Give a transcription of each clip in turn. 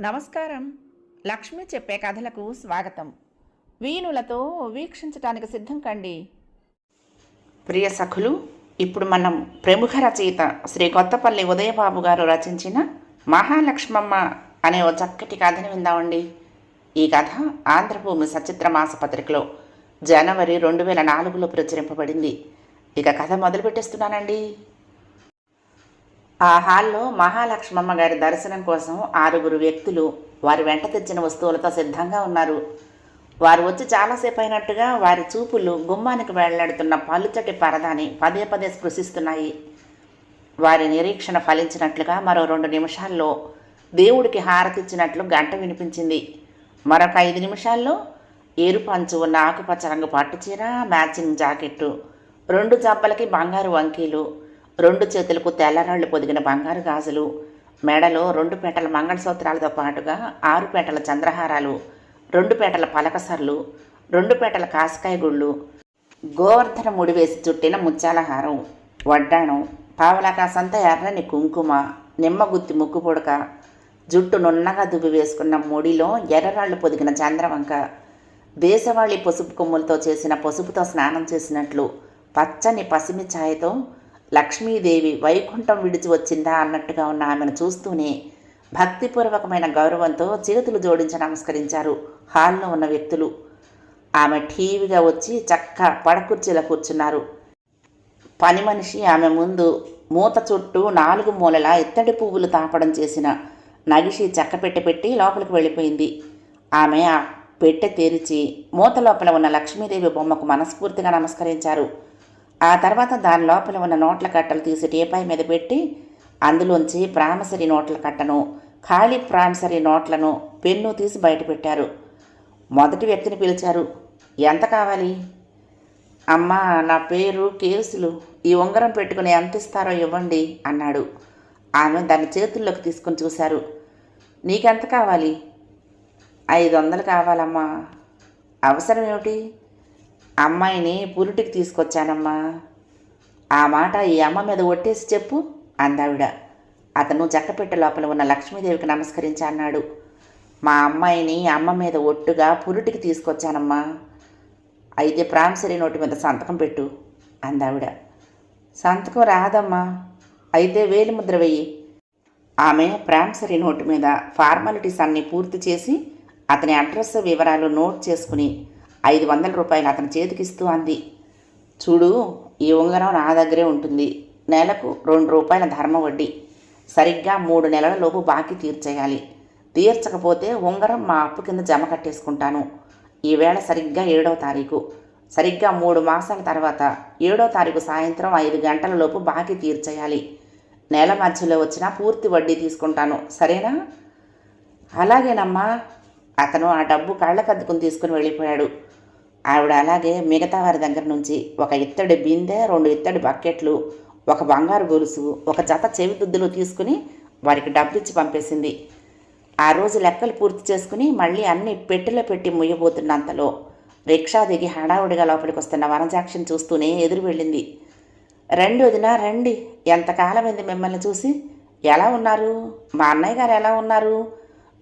నమస్కారం. లక్ష్మి చెప్పే కథలకు స్వాగతం. వీణులతో వీక్షించటానికి సిద్ధం కండి. ప్రియ సఖులు ఇప్పుడు మనం ప్రముఖ రచయిత శ్రీ కొత్తపల్లి ఉదయబాబు గారు రచించిన మహాలక్ష్మమ్మ అనే ఓ చక్కటి కథను విందామండి. ఈ కథ ఆంధ్రభూమి సచిత్ర మాసపత్రికలో జనవరి రెండు వేల నాలుగులో ప్రచురింపబడింది. ఇక కథ మొదలు పెట్టేస్తున్నానండి ఆ హాల్లో మహాలక్ష్మమ్మ గారి దర్శనం కోసం ఆరుగురు వ్యక్తులు వారి వెంట తెచ్చిన వస్తువులతో సిద్ధంగా ఉన్నారు. వారు వచ్చి చాలాసేపు అయినట్టుగా వారి చూపులు గుమ్మానికి వెళ్ళాడుతున్న పలుచటి పరదాని పదే పదే స్పృశిస్తున్నాయి. వారి నిరీక్షణ ఫలించినట్లుగా మరో రెండు నిమిషాల్లో దేవుడికి హారతిచ్చినట్లు గంట వినిపించింది. మరొక ఐదు నిమిషాల్లో ఏరుపంచు ఉన్న ఆకుపచ్చ రంగు పట్టుచీర మ్యాచింగ్ జాకెట్టు రెండు జబ్బలకి బంగారు వంకీలు రెండు చేతులకు తెల్లరాళ్ళు పొదిగిన బంగారు గాజులు మెడలో రెండు పేటల మంగళసూత్రాలతో పాటుగా ఆరు పేటల చంద్రహారాలు రెండు పేటల పలకసర్లు రెండు పేటల కాసకాయ గుళ్ళు గోవర్ధన ముడివేసి చుట్టిన ముత్యాల హారం వడ్డాణం పావలాకాసంతా ఎర్రని కుంకుమ నిమ్మగుత్తి ముక్కు పొడక జుట్టు నున్నగా దువ్వి వేసుకున్న ముడిలో ఎర్రరాళ్ళు పొదిగిన చంద్రవంక దేశవాళీ పసుపు కొమ్ములతో చేసిన పసుపుతో స్నానం చేసినట్లు పచ్చని పసిమి ఛాయతో లక్ష్మీదేవి వైకుంఠం విడిచి వచ్చిందా అన్నట్టుగా ఉన్న ఆమెను చూస్తూనే భక్తిపూర్వకమైన గౌరవంతో చేతులు జోడించి నమస్కరించారు. హాల్లో ఉన్న వ్యక్తులు. ఆమె ఠీవిగా వచ్చి చక్క పడకుర్చీలో కూర్చున్నారు. పని మనిషి ఆమె ముందు మూత చుట్టూ నాలుగు మూలల ఇత్తడి పువ్వులు తాపడం చేసిన నగిషి చెక్క పెట్టె పెట్టి లోపలికి వెళ్ళిపోయింది. ఆమె ఆ పెట్టె తెరిచి మూత లోపల ఉన్న లక్ష్మీదేవి బొమ్మకు మనస్ఫూర్తిగా నమస్కరించారు. ఆ తర్వాత దాని లోపల ఉన్న నోట్ల కట్టలు తీసి టీపాయ్ మీద పెట్టి అందులోంచి ప్రామసరి నోట్ల కట్టను ఖాళీ ప్రామసరి నోట్లను పెన్ను తీసి బయట పెట్టారు. మొదటి వ్యక్తిని పిలిచారు ఎంత కావాలి? అమ్మా నా పేరు కేసులు. ఈ ఉంగరం పెట్టుకుని ఎంత ఇస్తారో ఇవ్వండి అన్నాడు. ఆమె దాన్ని చేతుల్లోకి తీసుకుని చూశారు. నీకెంత కావాలి? ఐదు వందలు కావాలమ్మా. అవసరం ఏమిటి అమ్మాయిని పురిటికి తీసుకొచ్చానమ్మా. ఆ మాట ఈ అమ్మ మీద ఒట్టేసి చెప్పు అందావిడ. అతను చెక్కపెట్టె లోపల ఉన్న లక్ష్మీదేవికి నమస్కరించి అన్నాడు మా అమ్మాయిని అమ్మ మీద ఒట్టుగా పురిటికి తీసుకొచ్చానమ్మా. అయితే ప్రాంసరీ నోటి మీద సంతకం పెట్టు అందావిడ. సంతకం రాదమ్మా. అయితే వేలి ముద్ర వెయ్యి ఆమె ప్రాంసరీ నోటు మీద ఫార్మాలిటీస్ అన్నీ పూర్తి చేసి అతని అడ్రస్ వివరాలు నోట్ చేసుకుని ఐదు వందల రూపాయలు అతని చేతికిస్తూ అంది. చూడు ఈ ఉంగరం నా దగ్గరే ఉంటుంది. నెలకు రెండు రూపాయల ధర్మ వడ్డీ. సరిగ్గా మూడు నెలల లోపు బాకీ తీర్చేయాలి. తీర్చకపోతే ఉంగరం మా అప్పు కింద జమ కట్టేసుకుంటాను. ఈవేళ సరిగ్గా ఏడో తారీఖు. సరిగ్గా మూడు మాసాల తర్వాత ఏడో తారీఖు సాయంత్రం ఐదు గంటల లోపు బాకీ తీర్చేయాలి. నెల మధ్యలో వచ్చినా పూర్తి వడ్డీ తీసుకుంటాను. సరేనా? అలాగేనమ్మా. అతను ఆ డబ్బు కళ్ళకద్దుకుని తీసుకుని వెళ్ళిపోయాడు. ఆవిడ అలాగే మిగతా వారి దగ్గర నుంచి ఒక ఇత్తడి బిందె రెండు ఇత్తడి బకెట్లు ఒక బంగారు గొలుసు ఒక జత చెవిదుద్దులు తీసుకుని వారికి డబ్బు ఇచ్చి పంపేసింది. ఆ రోజు లెక్కలు పూర్తి చేసుకుని మళ్ళీ అన్ని పెట్టెలో పెట్టి ముయ్యబోతున్నంతలో రిక్షా దిగి హడావుడిగా లోపలికి వస్తున్న వనజాక్షిని చూస్తూనే ఎదురు వెళ్ళింది. రండి వదినా రండి. ఎంతకాలమైంది మిమ్మల్ని చూసి? ఎలా ఉన్నారు? మా అన్నయ్య గారు ఎలా ఉన్నారు?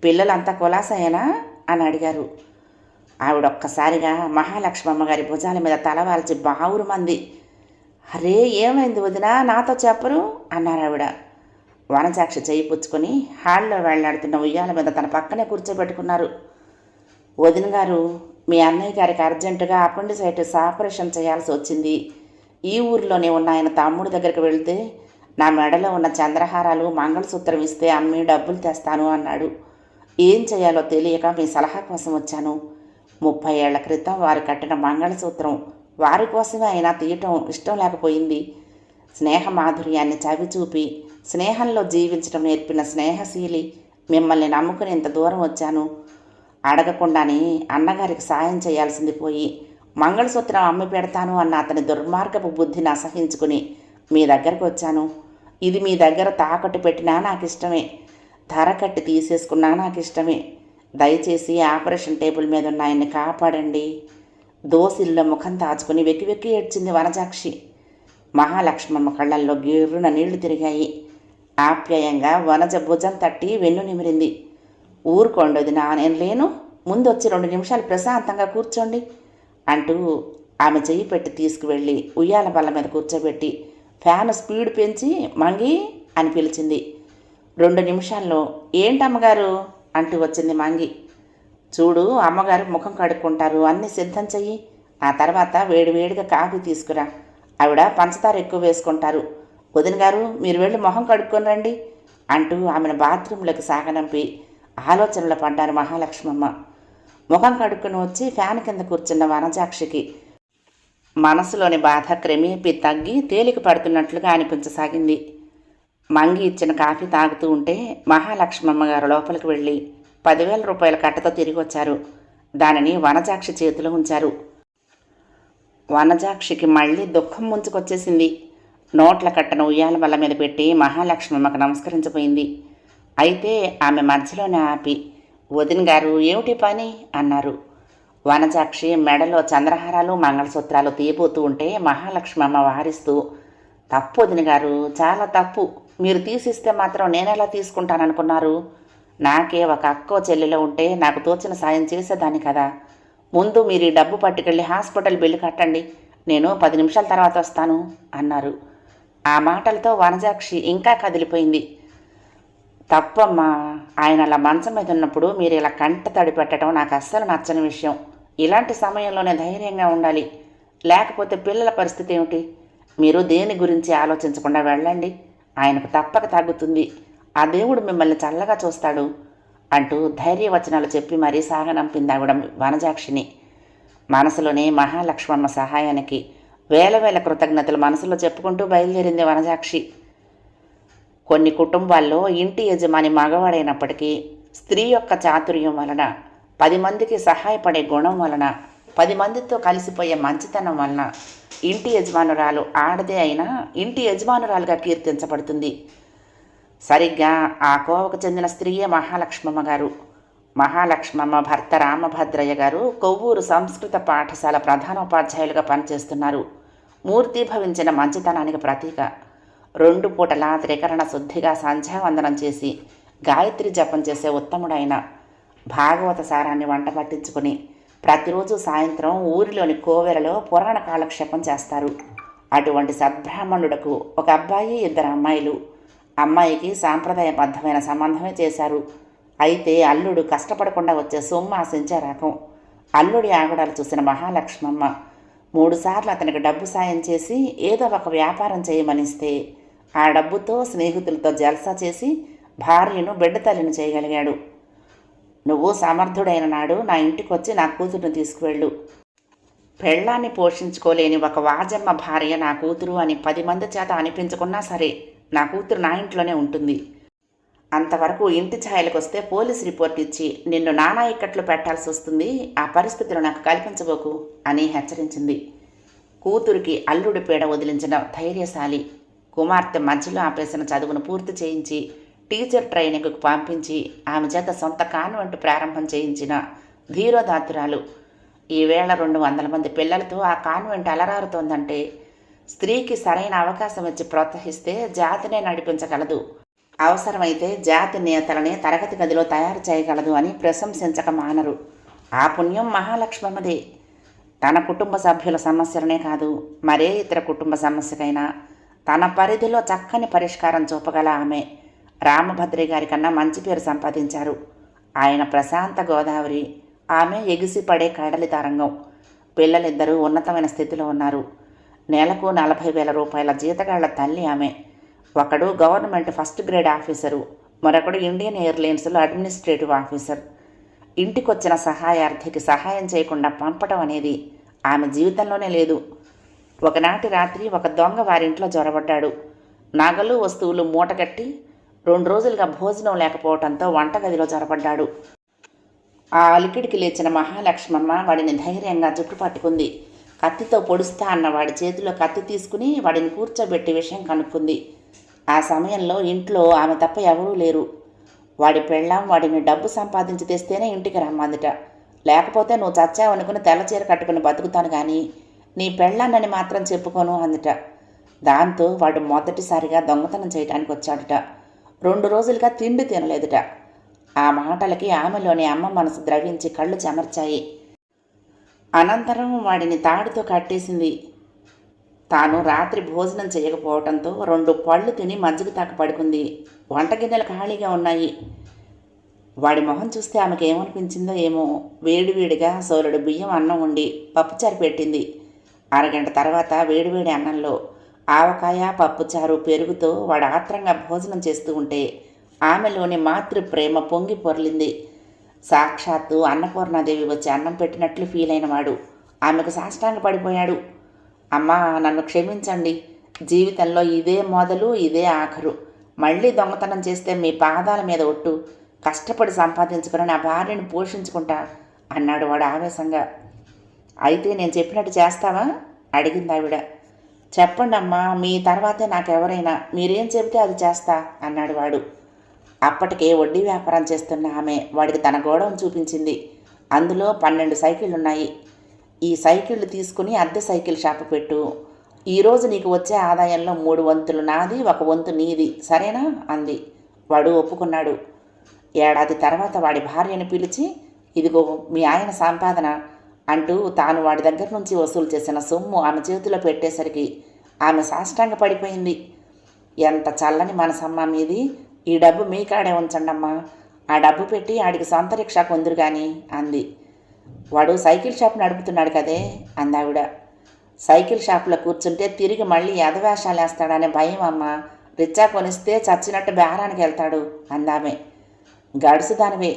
పిల్లలంతా కులాసయ్యనా అని అడిగారు. ఆవిడ ఒక్కసారిగా మహాలక్ష్మమ్మ గారి భుజాల మీద తలవాల్చి బావురు మంది. అరే ఏమైంది వదినా? నాతో చెప్పరు? అన్నారు ఆవిడ వనజాక్షి చేయి పుచ్చుకొని హాల్లో వెళ్ళాడుతున్న ఉయ్యాల మీద తన పక్కనే కూర్చోబెట్టుకున్నారు. వదిన గారు మీ అన్నయ్య గారికి అర్జెంటుగా అపెండిసైటిస్ ఆపరేషన్ చేయాల్సి వచ్చింది. ఈ ఊరిలోనే ఉన్న ఆయన తమ్ముడి దగ్గరికి వెళ్తే నా మెడలో ఉన్న చంద్రహారాలు మంగళసూత్రం ఇస్తే అమ్మి డబ్బులు తెస్తాను అన్నాడు. ఏం చేయాలో తెలియక మీ సలహా కోసం వచ్చాను. ముప్పై ఏళ్ళ క్రితం వారు కట్టిన మంగళసూత్రం. వారి కోసమే అయినా తీయటం ఇష్టం లేకపోయింది. స్నేహ మాధుర్యాన్ని చవిచూపి స్నేహంలో జీవించడం నేర్పిన స్నేహశీలి మిమ్మల్ని నమ్ముకుని ఇంత దూరం వచ్చాను. అడగకుండానే అన్నగారికి సాయం చేయాల్సింది పోయి మంగళసూత్రం అమ్మి పెడతాను అన్న అతని దుర్మార్గపు బుద్ధిని అసహించుకుని మీ దగ్గరకు వచ్చాను. ఇది మీ దగ్గర తాకట్టు పెట్టినా నాకు ఇష్టమే ధర కట్టి తీసేసుకున్నా నాకు ఇష్టమే దయచేసి ఆపరేషన్ టేబుల్ మీద ఉన్న ఆయన్ని కాపాడండి. దోసిల్లో ముఖం దాచుకుని వెక్కి వెక్కి ఏడ్చింది వనజాక్షి. మహాలక్ష్మమ్మ కళ్ళల్లో గిర్రున నీళ్ళు తిరిగాయి. ఆప్యాయంగా వనజ భుజం తట్టి వెన్ను నిమిరింది. ఊరుకోండది నా నేను లేను. ముందు వచ్చి రెండు నిమిషాలు ప్రశాంతంగా కూర్చోండి అంటూ ఆమె చెయ్యి పెట్టి తీసుకువెళ్ళి ఉయ్యాల బల్ల మీద కూర్చోబెట్టి ఫ్యాన్ స్పీడ్ పెంచి మంగి అని పిలిచింది. రెండు నిమిషాల్లో ఏంటమ్మగారు? అంటూ వచ్చింది మంగి. చూడు అమ్మగారు ముఖం కడుక్కుంటారు. అన్నీ సిద్ధం చెయ్యి. ఆ తర్వాత వేడివేడిగా కాఫీ తీసుకురా. ఆవిడ పంచదార ఎక్కువ వేసుకుంటారు. వదిన గారు మీరు వెళ్ళి మొహం కడుక్కొని రండి అంటూ ఆమెను బాత్రూంలోకి సాగనంపి ఆలోచనలో పడ్డారు మహాలక్ష్మమ్మ. ముఖం కడుక్కొని వచ్చి ఫ్యాన్ కింద కూర్చున్న వనజాక్షికి మనసులోని బాధ క్రమేపీ తగ్గి తేలిక పడుతున్నట్లుగా అనిపించసాగింది. మంగి ఇచ్చిన కాఫీ తాగుతూ ఉంటే మహాలక్ష్మమ్మ గారు లోపలికి వెళ్ళి పదివేల రూపాయల కట్టతో తిరిగి వచ్చారు. దానిని వనజాక్షి చేతిలో ఉంచారు. వనజాక్షికి మళ్ళీ దుఃఖం ముంచుకొచ్చేసింది. నోట్ల కట్టను ఉయ్యాల వల్ల మీద పెట్టి మహాలక్ష్మమ్మకు నమస్కరించిపోయింది. అయితే ఆమె మధ్యలోనే ఆపి వదిన్ గారు ఏమిటి పని? అన్నారు. వనజాక్షి మెడలో చంద్రహారాలు మంగళసూత్రాలు తీయబోతూ ఉంటే మహాలక్ష్మమ్మ వారిస్తూ తప్పు వదిన గారు చాలా తప్పు. మీరు తీసిస్తే మాత్రం నేనెలా తీసుకుంటాననుకున్నారు? నాకే ఒక అక్కో చెల్లెలో ఉంటే నాకు తోచిన సాయం చేసేదాన్ని కదా. ముందు మీరు ఈ డబ్బు పట్టుకెళ్ళి హాస్పిటల్ బిల్లు కట్టండి. నేను పది నిమిషాల తర్వాత వస్తాను అన్నారు. ఆ మాటలతో వనజాక్షి ఇంకా కదిలిపోయింది. తప్పమ్మా ఆయన అలా మంచం మీద ఉన్నప్పుడు మీరు ఇలా కంట తడి పెట్టడం నాకు అస్సలు నచ్చని విషయం. ఇలాంటి సమయంలోనే ధైర్యంగా ఉండాలి. లేకపోతే పిల్లల పరిస్థితి ఏమిటి? మీరు దేని గురించి ఆలోచించకుండా వెళ్ళండి. ఆయనకు తప్పక తగ్గుతుంది. ఆ దేవుడు మిమ్మల్ని చల్లగా చూస్తాడు అంటూ ధైర్యవచనాలు చెప్పి మరీ సాగనంపింది ఆవిడ వనజాక్షిని. మనసులోనే మహాలక్ష్మమ్మ సహాయానికి వేల వేల కృతజ్ఞతలు మనసులో చెప్పుకుంటూ బయలుదేరింది వనజాక్షి. కొన్ని కుటుంబాల్లో ఇంటి యజమాని మగవాడైనప్పటికీ స్త్రీ యొక్క చాతుర్యం వలన పది మందికి సహాయపడే గుణం వలన పది మందితో కలిసిపోయే మంచితనం వలన ఇంటి యజమానురాలు ఆడదే అయినా ఇంటి యజమానురాలుగా కీర్తించబడుతుంది. సరిగ్గా ఆ కోవకు చెందిన స్త్రీయే మహాలక్ష్మమ్మ గారు. మహాలక్ష్మమ్మ భర్త రామభద్రయ్య గారు కొవ్వూరు సంస్కృత పాఠశాల ప్రధానోపాధ్యాయులుగా పనిచేస్తున్నారు. మూర్తిభవించిన మంచితనానికి ప్రతీక. రెండు పూటల త్రికరణ శుద్ధిగా సంధ్యావందనం చేసి గాయత్రి జపం చేసే ఉత్తముడైన భాగవత సారాన్ని వంట పట్టించుకుని ప్రతిరోజు సాయంత్రం ఊరిలోని కోవెలలో పురాణ కాలక్షేపం చేస్తారు. అటువంటి సద్బ్రాహ్మణుడకు ఒక అబ్బాయి ఇద్దరు అమ్మాయిలు. అమ్మాయికి సాంప్రదాయబద్ధమైన సంబంధమే చేశారు. అయితే అల్లుడు కష్టపడకుండా వచ్చే సొమ్ము ఆశించే రకం. అల్లుడి ఆగడాలు చూసిన మహాలక్ష్మమ్మ మూడుసార్లు అతనికి డబ్బు సాయం చేసి ఏదో ఒక వ్యాపారం చేయమనిస్తే ఆ డబ్బుతో స్నేహితులతో జల్సా చేసి భార్యను బిడ్డ తల్లిని చేయగలిగాడు. నువ్వు సమర్థుడైన నాడు నా ఇంటికి వచ్చి నా కూతురును తీసుకువెళ్ళు. పెళ్ళాన్ని పోషించుకోలేని ఒక వాజమ్మ భార్య నా కూతురు అని పది మంది చేత అనిపించుకున్నా సరే నా కూతురు నా ఇంట్లోనే ఉంటుంది. అంతవరకు ఇంటి ఛాయలకు వస్తే పోలీస్ రిపోర్ట్ ఇచ్చి నిన్ను నానా ఇక్కట్లు పెట్టాల్సి వస్తుంది ఆ పరిస్థితులు నాకు కల్పించబోకు అని హెచ్చరించింది. కూతురికి అల్లుడి పీడ వదిలించిన ధైర్యశాలి కుమార్తె మధ్యలో ఆపేసిన చదువును పూర్తి చేయించి టీచర్ ట్రైనింగ్కు పంపించి ఆమె చేత సొంత కాన్వెంట్ ప్రారంభం చేయించిన ధీరోదాతురాలు. ఈవేళ రెండు వందల మంది పిల్లలతో ఆ కాన్వెంట్ అలరారుతోందంటే స్త్రీకి సరైన అవకాశం ఇచ్చి ప్రోత్సహిస్తే జాతినే నడిపించగలదు. అవసరమైతే జాతి నేతలనే తరగతి గదిలో తయారు చేయగలదు అని ప్రశంసించక మానరు. ఆ పుణ్యం మహాలక్ష్మమ్మదే. తన కుటుంబ సభ్యుల సమస్యలనే కాదు మరే ఇతర కుటుంబ సమస్యకైనా తన పరిధిలో చక్కని పరిష్కారం చూపగల ఆమె. రామభద్రి గారి కన్నా మంచి పేరు సంపాదించారు. ఆయన ప్రశాంత గోదావరి ఆమె ఎగిసిపడే కడలి తరంగం పిల్లలిద్దరూ ఉన్నతమైన స్థితిలో ఉన్నారు. నెలకు నలభై వేల రూపాయల జీతగాళ్ళ తల్లి ఆమె. ఒకడు గవర్నమెంట్ ఫస్ట్ గ్రేడ్ ఆఫీసరు మరొకడు ఇండియన్ ఎయిర్లైన్స్లో అడ్మినిస్ట్రేటివ్ ఆఫీసర్. ఇంటికొచ్చిన సహాయార్థికి సహాయం చేయకుండా పంపడం అనేది ఆమె జీవితంలోనే లేదు. ఒకనాటి రాత్రి ఒక దొంగ వారింట్లో జొరబడ్డాడు. నగలు వస్తువులు మూటగట్టి రెండు రోజులుగా భోజనం లేకపోవడంతో వంటగదిలో జరపడ్డాడు. ఆ అలికిడికి లేచిన మహాలక్ష్మమ్మ వాడిని ధైర్యంగా జుట్టు పట్టుకుంది. కత్తితో పొడుస్తా అన్న వాడి చేతిలో కత్తి తీసుకుని వాడిని కూర్చోబెట్టి విషయం కనుక్కుంది. ఆ సమయంలో ఇంట్లో ఆమె తప్ప ఎవరూ లేరు. వాడి పెళ్ళాం వాడిని డబ్బు సంపాదించి తెస్తేనే ఇంటికి రమ్మందిట. లేకపోతే నువ్వు చచ్చావనుకుని తెల్లచీర కట్టుకుని బతుకుతాను కానీ నీ పెళ్ళాన్నని మాత్రం చెప్పుకోను అందుట. దాంతో వాడు మొదటిసారిగా దొంగతనం చేయడానికి వచ్చాడుట రెండు రోజులుగా తిండి తినలేదుట. ఆ మాటలకి ఆమెలోని అమ్మ మనసు ద్రవించి కళ్ళు చెమర్చాయి. అనంతరం వాడిని తాడుతో కట్టేసింది. తాను రాత్రి భోజనం చేయకపోవడంతో రెండు పళ్ళు తిని మజ్జిగ తాక పడుకుంది. వంట గిన్నెలు ఖాళీగా ఉన్నాయి. వాడి మొహం చూస్తే ఆమెకు ఏమనిపించిందో ఏమో. వేడివేడిగా సోలుడు బియ్యం అన్నం ఉండి పప్పుచారు పెట్టింది. అరగంట తర్వాత వేడివేడి అన్నంలో ఆవకాయ పప్పుచారు పెరుగుతో వాడు ఆత్రంగా భోజనం చేస్తూ ఉంటే ఆమెలోని మాతృ ప్రేమ పొంగి పొరలింది. సాక్షాత్తు అన్నపూర్ణాదేవి వచ్చి అన్నం పెట్టినట్లు ఫీల్ అయినవాడు ఆమెకు సాష్టాంగ పడిపోయాడు. అమ్మా నన్ను క్షమించండి. జీవితంలో ఇదే మొదలు ఇదే ఆఖరు. మళ్ళీ దొంగతనం చేస్తే మీ పాదాల మీద ఒట్టు. కష్టపడి సంపాదించుకుని నా భార్యను పోషించుకుంటా అన్నాడు వాడు ఆవేశంగా. అయితే నేను చెప్పినట్టు చేస్తావా? అడిగింది ఆవిడ చెప్పండి అమ్మా మీ తర్వాతే నాకెవరైనా మీరేం చెబితే అది చేస్తా అన్నాడు వాడు. అప్పటికే వడ్డీ వ్యాపారం చేస్తున్న ఆమె వాడికి తన గోడౌన్ చూపించింది. అందులో పన్నెండు సైకిళ్ళు ఉన్నాయి ఈ సైకిళ్ళు తీసుకుని అద్దె సైకిల్ షాపు పెట్టు. ఈరోజు నీకు వచ్చే ఆదాయంలో మూడు వంతులు నాది ఒక వంతు నీది. సరేనా? అంది. వాడు ఒప్పుకున్నాడు. ఏడాది తర్వాత వాడి భార్యను పిలిచి ఇదిగో మీ ఆయన సంపాదన అంటూ తాను వాడి దగ్గర నుంచి వసూలు చేసిన సొమ్ము ఆమె చేతిలో పెట్టేసరికి ఆమె సాష్టాంగ పడిపోయింది. ఎంత చల్లని మనసమ్మా మీది. ఈ డబ్బు మీ కాడే ఉంచండమ్మా. ఆ డబ్బు పెట్టి ఆడికి సొంత రిక్షా కొందురు కానీ అంది. వాడు సైకిల్ షాప్ నడుపుతున్నాడు కదే అందావిడ. సైకిల్ షాప్లో కూర్చుంటే తిరిగి మళ్ళీ యధవేషాలు వేస్తాడనే భయం అమ్మ. రిచ్చా కొనిస్తే చచ్చినట్టు బేరానికి వెళ్తాడు అందామే. గడుసుదానివే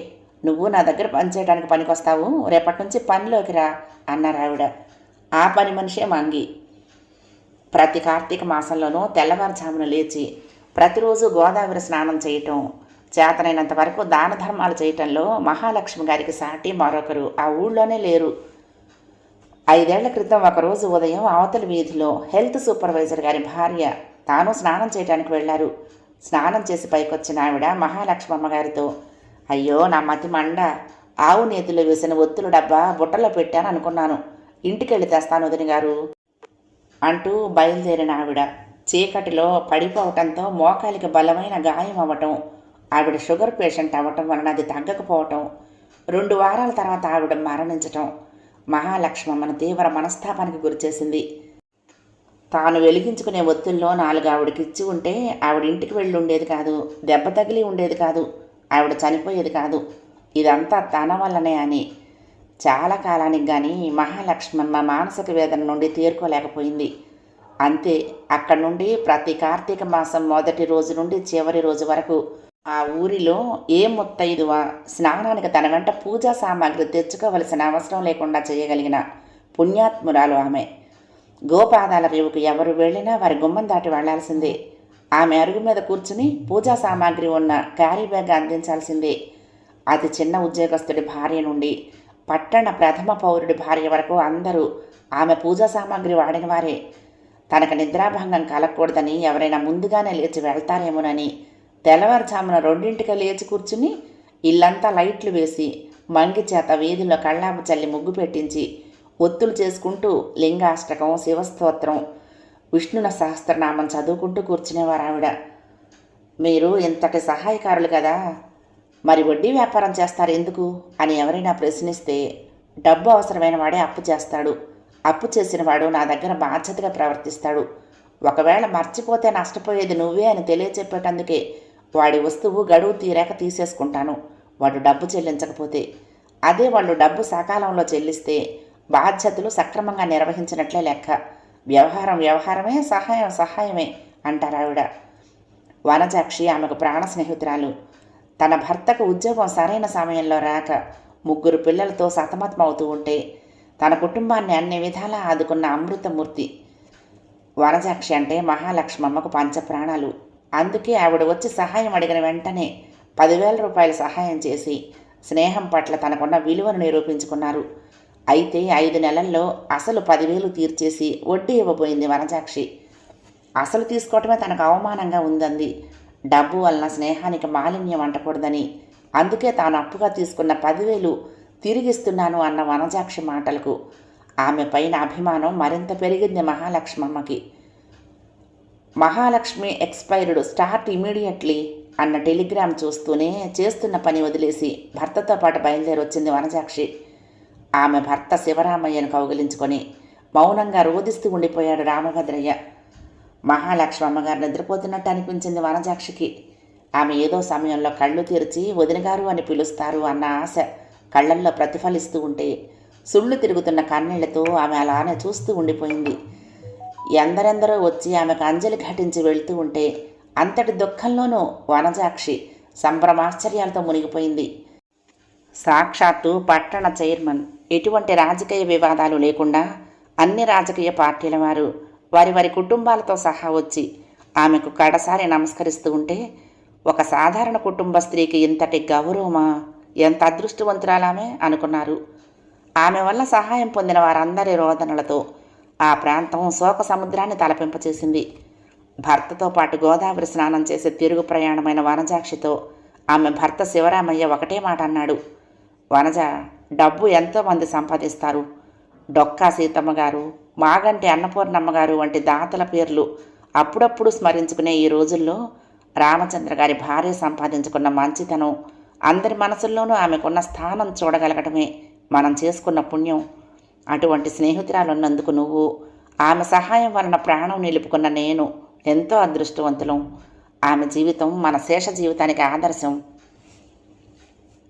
నువ్వు నా దగ్గర పనిచేయడానికి పనికొస్తావు రేపటి నుంచి పనిలోకి రా అన్నారు ఆవిడ. ఆ పని మనిషే మంగి. ప్రతి కార్తీక మాసంలోనూ తెల్లవారుజామున లేచి ప్రతిరోజు గోదావరి స్నానం చేయటం చేతనైనంత వరకు దాన ధర్మాలు చేయటంలో మహాలక్ష్మి గారికి సాటి మరొకరు. ఆ ఊళ్ళోనే లేరు. ఐదేళ్ళ క్రితం ఒకరోజు ఉదయం అవతలి వీధిలో హెల్త్ సూపర్వైజర్ గారి భార్య తాను స్నానం చేయడానికి వెళ్ళారు స్నానం చేసి పైకొచ్చిన ఆవిడ మహాలక్ష్మమ్మ గారితో అయ్యో నా మతి మండ. ఆవు నేతిలో వేసిన ఒత్తులు డబ్బా బుట్టలో పెట్టాను అనుకున్నాను. ఇంటికెళ్ళి తెస్తాను వదిన గారు. అంటూ బయలుదేరిన ఆవిడ. చీకటిలో పడిపోవటంతో మోకాలికి బలమైన గాయం అవ్వటం ఆవిడ షుగర్ పేషెంట్ అవ్వటం వలన అది తగ్గకపోవటం రెండు వారాల తర్వాత ఆవిడ మరణించటం మహాలక్ష్మమ్మను తీవ్ర మనస్తాపానికి గురిచేసింది. తాను వెలిగించుకునే ఒత్తుల్లో నాలుగు ఆవిడకి ఇచ్చి ఉంటే ఆవిడ ఇంటికి వెళ్ళి ఉండేది కాదు దెబ్బ తగిలి ఉండేది కాదు. ఆవిడ చనిపోయేది కాదు. ఇదంతా తన వల్లనే అని. చాలా కాలానికి కానీ మహాలక్ష్మమ్మ మానసిక వేదన నుండి తేరుకోలేకపోయింది. అంతే అక్కడి నుండి ప్రతి కార్తీక మాసం మొదటి రోజు నుండి చివరి రోజు వరకు ఆ ఊరిలో ఏ ముత్తైదువా స్నానానికి తన వెంట పూజా సామాగ్రి తెచ్చుకోవలసిన అవసరం లేకుండా చేయగలిగిన పుణ్యాత్మురాలు ఆమె. గోపాదాల రేవుకు ఎవరు వెళ్ళినా వారి గుమ్మం దాటి వెళ్ళాల్సిందే. ఆమె అరుగు మీద కూర్చుని పూజా సామాగ్రి ఉన్న క్యారీ బ్యాగ్ అందించాల్సిందే. అతి చిన్న ఉద్యోగస్తుడి భార్య నుండి పట్టణ ప్రథమ పౌరుడి భార్య వరకు అందరూ ఆమె పూజా సామాగ్రి వాడిన వారే. తనకు నిద్రాభంగం కలగకూడదని ఎవరైనా ముందుగానే లేచి వెళ్తారేమోనని తెల్లవారుజామున రెండింటికి లేచి కూర్చుని ఇల్లంతా లైట్లు వేసి మంగి చేత వీధిలో కళ్ళాపు చల్లి ముగ్గు పెట్టించి ఒత్తులు చేసుకుంటూ లింగాష్టకం శివస్తోత్రం విష్ణున సహస్రనామం చదువుకుంటూ కూర్చునేవారు ఆవిడ మీరు ఇంతటి సహాయకారులు కదా మరి వడ్డీ వ్యాపారం చేస్తారు ఎందుకు అని ఎవరైనా ప్రశ్నిస్తే డబ్బు అవసరమైన వాడే అప్పు చేస్తాడు. అప్పు చేసిన వాడు నా దగ్గర బాధ్యతగా ప్రవర్తిస్తాడు. ఒకవేళ మర్చిపోతే నష్టపోయేది నువ్వే అని తెలియచెప్పేటందుకే వాడి వస్తువు గడువు తీరాక తీసేసుకుంటాను. వాడు డబ్బు చెల్లించకపోతే. అదే వాళ్ళు డబ్బు సకాలంలో చెల్లిస్తే బాధ్యతలు సక్రమంగా నిర్వహించినట్లే లెక్క. వ్యవహారం వ్యవహారమే సహాయం సహాయమే అంటారు ఆవిడ. వనజాక్షి ఆమెకు ప్రాణ స్నేహితురాలు. తన భర్తకు ఉద్యోగం సరైన సమయంలో రాక ముగ్గురు పిల్లలతో సతమతమవుతూ ఉంటే తన కుటుంబాన్ని అన్ని విధాలా ఆదుకున్న అమృతమూర్తి. వనజాక్షి అంటే మహాలక్ష్మమ్మకు పంచప్రాణాలు. అందుకే ఆవిడ వచ్చి సహాయం అడిగిన వెంటనే పదివేల రూపాయల సహాయం చేసి స్నేహం పట్ల తనకున్న విలువను నిరూపించుకున్నారు. అయితే ఐదు నెలల్లో అసలు పదివేలు తీర్చేసి వడ్డీ ఇవ్వబోయింది వనజాక్షి. అసలు తీసుకోవటమే తనకు అవమానంగా ఉందంది. డబ్బు వలన స్నేహానికి మాలిన్యం అంటకూడదని. అందుకే తాను అప్పుగా తీసుకున్న పదివేలు తిరిగిస్తున్నాను అన్న వనజాక్షి మాటలకు. ఆమె పైన అభిమానం మరింత పెరిగింది మహాలక్ష్మమ్మకి. మహాలక్ష్మి ఎక్స్పైర్డ్ స్టార్ట్ ఇమీడియట్లీ అన్న టెలిగ్రామ్ చూస్తూనే చేస్తున్న పని వదిలేసి భర్తతో పాటు బయలుదేరి వచ్చింది వనజాక్షి. ఆమె భర్త శివరామయ్యను కౌగిలించుకొని మౌనంగా రోదిస్తూ ఉండిపోయాడు రామభద్రయ్య. మహాలక్ష్మి అమ్మగారు నిద్రపోతున్నట్టు అనిపించింది వనజాక్షికి. ఆమె ఏదో సమయంలో కళ్ళు తెరిచి వదినగారు అని పిలుస్తారు అన్న ఆశ కళ్ళల్లో ప్రతిఫలిస్తూ ఉంటే సుళ్ళు తిరుగుతున్న కన్నీళ్ళతో ఆమె అలానే చూస్తూ ఉండిపోయింది. ఎందరెందరో వచ్చి ఆమెకు అంజలి ఘటించి వెళ్తూ ఉంటే అంతటి దుఃఖంలోనూ వనజాక్షి సంభ్రమాశ్చర్యాలతో మునిగిపోయింది. సాక్షాత్తు పట్టణ చైర్మన్. ఎటువంటి రాజకీయ వివాదాలు లేకుండా అన్ని రాజకీయ పార్టీల వారు వారి వారి కుటుంబాలతో సహా వచ్చి ఆమెకు కడసారి నమస్కరిస్తూ ఉంటే ఒక సాధారణ కుటుంబ స్త్రీకి ఇంతటి గౌరవమా? ఎంత అదృష్టవంతురాలామే? అనుకున్నారు. ఆమె వల్ల సహాయం పొందిన వారందరి రోదనలతో ఆ ప్రాంతం శోక సముద్రాన్ని తలపింపచేసింది. భర్తతో పాటు గోదావరి స్నానం చేసే తిరుగు ప్రయాణమైన వనజాక్షితో ఆమె భర్త శివరామయ్య ఒకటే మాట అన్నాడు. వనజ డబ్బు ఎంతోమంది సంపాదిస్తారు. డొక్కా సీతమ్మ గారు మాగంటి అన్నపూర్ణమ్మ గారు వంటి దాతల పేర్లు అప్పుడప్పుడు స్మరించుకునే ఈ రోజుల్లో రామచంద్ర గారి భార్య సంపాదించుకున్న మంచితనం అందరి మనసుల్లోనూ ఆమెకున్న స్థానం చూడగలగటమే మనం చేసుకున్న పుణ్యం. అటువంటి స్నేహితురాలున్నందుకు నువ్వు ఆమె సహాయం వలన ప్రాణం నిలుపుకున్న నేను ఎంతో అదృష్టవంతులం. ఆమె జీవితం మన శేష జీవితానికి ఆదర్శం.